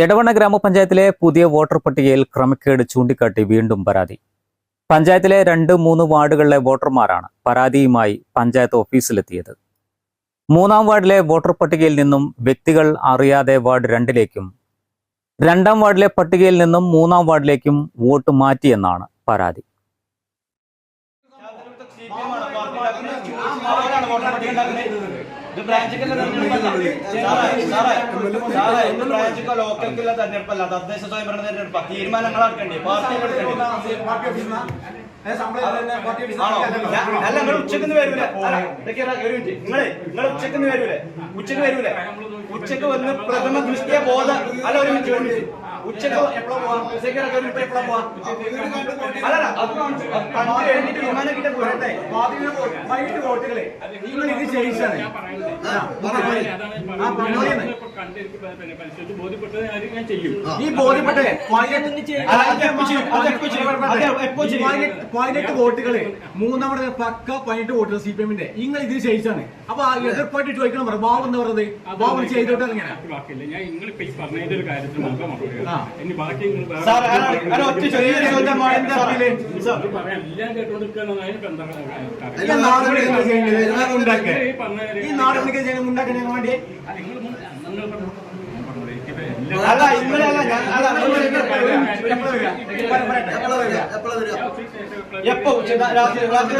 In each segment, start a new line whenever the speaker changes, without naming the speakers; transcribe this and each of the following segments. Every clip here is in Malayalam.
എടവണ്ണ ഗ്രാമപഞ്ചായത്തിലെ പുതിയ വോട്ടർ പട്ടികയിൽ ക്രമക്കേട് ചൂണ്ടിക്കാട്ടി വീണ്ടും പരാതി. പഞ്ചായത്തിലെ രണ്ട് മൂന്ന് വാർഡുകളിലെ വോട്ടർമാരാണ് പരാതിയുമായി പഞ്ചായത്ത് ഓഫീസിലെത്തിയത്. മൂന്നാം വാർഡിലെ വോട്ടർ പട്ടികയിൽ നിന്നും വ്യക്തികൾ അറിയാതെ വാർഡ് രണ്ടിലേക്കും രണ്ടാം വാർഡിലെ പട്ടികയിൽ നിന്നും മൂന്നാം വാർഡിലേക്കും വോട്ട് മാറ്റിയെന്നാണ് പരാതി.
ലോക്കൽക്കുള്ള തെരഞ്ഞെടുപ്പല്ല. തദ്ദേശ സ്വയംഭരണ തെരഞ്ഞെടുപ്പാ. തീരുമാനങ്ങൾ എടുക്കണ്ടേ? പാർട്ടി എടുക്കണ്ടേ? അല്ല നിങ്ങൾ ഉച്ചയ്ക്ക് വരൂല. അല്ല, ഇതൊക്കെ ഒരു മിനിറ്റ്. നിങ്ങളെ നിങ്ങൾ ഉച്ചയ്ക്ക് വരൂലേ. ഉച്ചയ്ക്ക് വരൂലേ. ഉച്ചയ്ക്ക് വന്ന് പ്രഥമ ദൃഷ്ടിയ ബോധ. അല്ല ഒരു ഒരു മിനിറ്റ്. ഉച്ചയ്ക്ക് എപ്പോഴാ പോവാ? ഇപ്പൊ എപ്പോഴാ പോവാ? അല്ലല്ല അത് കാണിച്ചു. അത് കണ്ടു കഴിഞ്ഞിട്ട് തീരുമാനം കിട്ടാൻ പോരട്ടെ വൈകിട്ട് വോട്ടുകളെ നിങ്ങൾ ഇത് ചെയ്യിച്ചാണ്. ഈ ബോധ്യപ്പെട്ടേ
പതിനെട്ട് വോട്ടുകൾ. മൂന്നാമത് പക്ക പതിനെട്ട് വോട്ടുകൾ സി പി എമ്മിന്റെ. നിങ്ങൾ ഇത് ചെയ്യിച്ചാണ്. അപ്പൊ എതിർപ്പായിട്ട് ചോദിക്കണം ബാബു എന്ന് പറഞ്ഞത് ബാബു ചെയ്തോട്ടെ ഇങ്ങനെ.
ഞാൻ നിങ്ങൾ പറഞ്ഞതിന്റെ ഒരു കാര്യത്തിൽ മാത്രം
ഈ നാട് ഉണ്ടാക്കാൻ വേണ്ടി?
അല്ല ഇന്നലെ അല്ല എപ്പോ ഉച്ച രാത്രി രാത്രി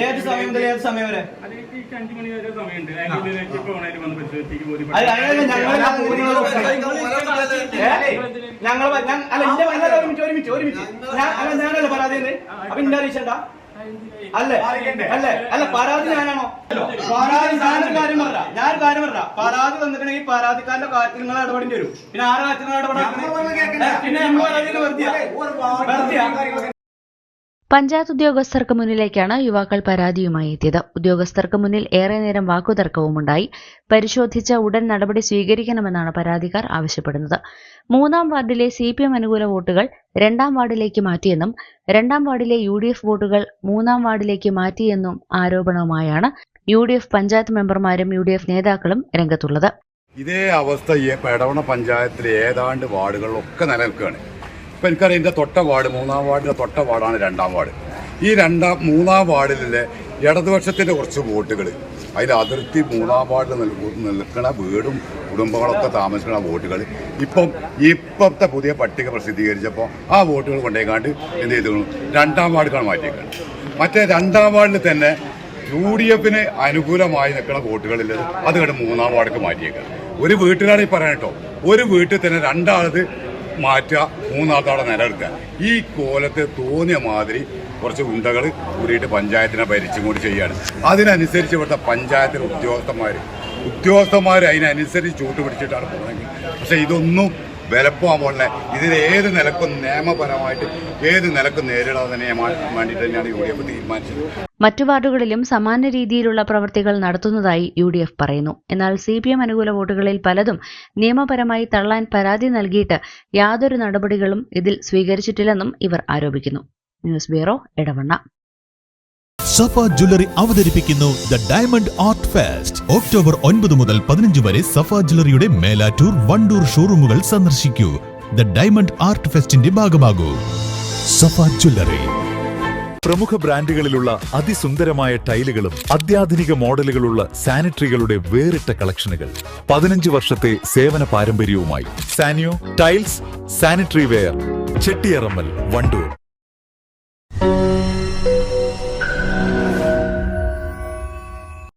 ഏത് സമയം മുതൽ ഏത് സമയം വരെ? ഞങ്ങൾ അല്ല ഇന്റെ ഒരുമിച്ച് ഒരുമിച്ച് അല്ല ഞാനല്ല പരാതി അപ്പൊ ഇന്റെ അറിയിച്ചണ്ട അല്ലേ? അല്ലേ? അല്ല പരാതി ഞാനാണോ? പരാതി ഞാനൊരു കാര്യം പറഞ്ഞ ഞാനൊരു കാര്യം പറഞ്ഞ പരാതി തന്നിട്ടുണ്ടെങ്കിൽ പരാതിക്കാരന്റെ കാര്യത്തിൽ നിങ്ങൾ ഇടപെടേണ്ടി വരും. പിന്നെ ആരുടെ കാര്യത്തിൽ ഇടപെടാ പിന്നെ നമ്മൾ പരാതിയിൽ വെറുതെ വെറുതെ
പഞ്ചായത്ത് ഉദ്യോഗസ്ഥർക്ക് മുന്നിലേക്കാണ് യുവാക്കൾ പരാതിയുമായി എത്തിയത്. ഉദ്യോഗസ്ഥർക്ക് മുന്നിൽ ഏറെ നേരം വാക്കുതർക്കവുമുണ്ടായി. പരിശോധിച്ച ഉടൻ നടപടി സ്വീകരിക്കണമെന്നാണ് പരാതിക്കാർ ആവശ്യപ്പെടുന്നത്. മൂന്നാം വാർഡിലെ സി പി എം അനുകൂല വോട്ടുകൾ രണ്ടാം വാർഡിലേക്ക് മാറ്റിയെന്നും രണ്ടാം വാർഡിലെ യു ഡി എഫ് വോട്ടുകൾ മൂന്നാം വാർഡിലേക്ക് മാറ്റിയെന്നും ആരോപണവുമായാണ് യു ഡി എഫ് പഞ്ചായത്ത് മെമ്പർമാരും യു ഡി എഫ് നേതാക്കളും രംഗത്തുള്ളത്.
ഇതേ അവസ്ഥ പഞ്ചായത്തിലെ ഏതാണ്ട് വാർഡുകളിലൊക്കെ നിലനിൽക്കുകയാണ്. ഇപ്പം എനിക്കറിയാം തൊട്ട വാർഡ് മൂന്നാം വാർഡിന്റെ തൊട്ട വാർഡാണ് രണ്ടാം വാർഡ്. ഈ രണ്ടാം മൂന്നാം വാർഡിലെ ഇടതുപക്ഷത്തിന്റെ കുറച്ച് വോട്ടുകൾ അതിന്റെ അതിർത്തി മൂന്നാം വാർഡിൽ നിൽ- നിൽക്കുന്ന വീടും കുടുംബങ്ങളൊക്കെ താമസിക്കുന്ന വോട്ടുകൾ ഇപ്പം ഇപ്പോഴത്തെ പുതിയ പട്ടിക പ്രസിദ്ധീകരിച്ചപ്പോൾ ആ വോട്ടുകൾ കൊണ്ടേക്കാണ്ട് എന്ത് ചെയ്തു രണ്ടാം വാർഡിലാണ് മാറ്റിയേക്കാണ് മറ്റേ രണ്ടാം വാർഡിൽ തന്നെ യു ഡി എഫിന് അനുകൂലമായി നിൽക്കുന്ന വോട്ടുകളിൽ അത് കണ്ട് മൂന്നാം വാർഡിലേക്ക് മാറ്റിയേക്കാം ഒരു വീട്ടിലാണ് ഈ കേട്ടോ. ഒരു വീട്ടിൽ തന്നെ രണ്ടാളത് മാറ്റുക മൂന്നാമത്തവിടെ നിലനിർത്തുക. ഈ കോലത്തെ തോന്നിയ മാതിരി കുറച്ച് ഉണ്ടകൾ കൂടിയിട്ട് പഞ്ചായത്തിനെ ഭരിച്ചും കൂടി ചെയ്യുകയാണ് അതിനനുസരിച്ച് ഇവിടുത്തെ പഞ്ചായത്തിലെ ഉദ്യോഗസ്ഥന്മാർ ഉദ്യോഗസ്ഥന്മാർ അതിനനുസരിച്ച് ചൂട്ടുപിടിച്ചിട്ടാണ് പോകുന്നത് പക്ഷേ ഇതൊന്നും വിലപ്പോകാൻ പോലെ ഇതിന് ഏത് നിലക്കും നിയമപരമായിട്ട് ഏത് നിലക്കും നേരിടാൻ തന്നെ വേണ്ടിയിട്ട് തന്നെയാണ് യു ഡി എഫ് തീരുമാനിച്ചത്.
മറ്റു വാർഡുകളിലും സമാന രീതിയിലുള്ള പ്രവർത്തികൾ നടത്തുന്നതായി യു ഡി എഫ് പറയുന്നു. എന്നാൽ സി പി എം അനുകൂല വോട്ടുകളിൽ പലതും നിയമപരമായി തള്ളാൻ പരാതി നൽകിയിട്ട് യാതൊരു നടപടികളും ഇതിൽ സ്വീകരിച്ചിട്ടില്ലെന്നും ഇവർ ആരോപിക്കുന്നു. News bureau Edavanna.
Safa jewellery അവതരിപ്പിക്കുന്നു the diamond art fest. October ഒൻപത് മുതൽ പതിനഞ്ച് വരെ സഫ ജ്വല്ലറിയുടെ മേലാറ്റൂർ വണ്ടൂർ ഷോറൂമുകൾ സന്ദർശിക്കൂ. ദ ഡയമണ്ട് ആർട്ട് ഫെസ്റ്റിന്റെ ഭാഗമാകൂ. സഫ ജ്വല്ലറി.
പ്രമുഖ ബ്രാൻഡുകളിലുള്ള അതിസുന്ദരമായ ടൈലുകളും അത്യാധുനിക മോഡലുകളുള്ള സാനിറ്ററികളുടെ വേറിട്ട കളക്ഷനുകൾ. പതിനഞ്ച് വർഷത്തെ സേവന പാരമ്പര്യവുമായി Saniyo tiles sanitary ware Chettiyarammal Wandoor.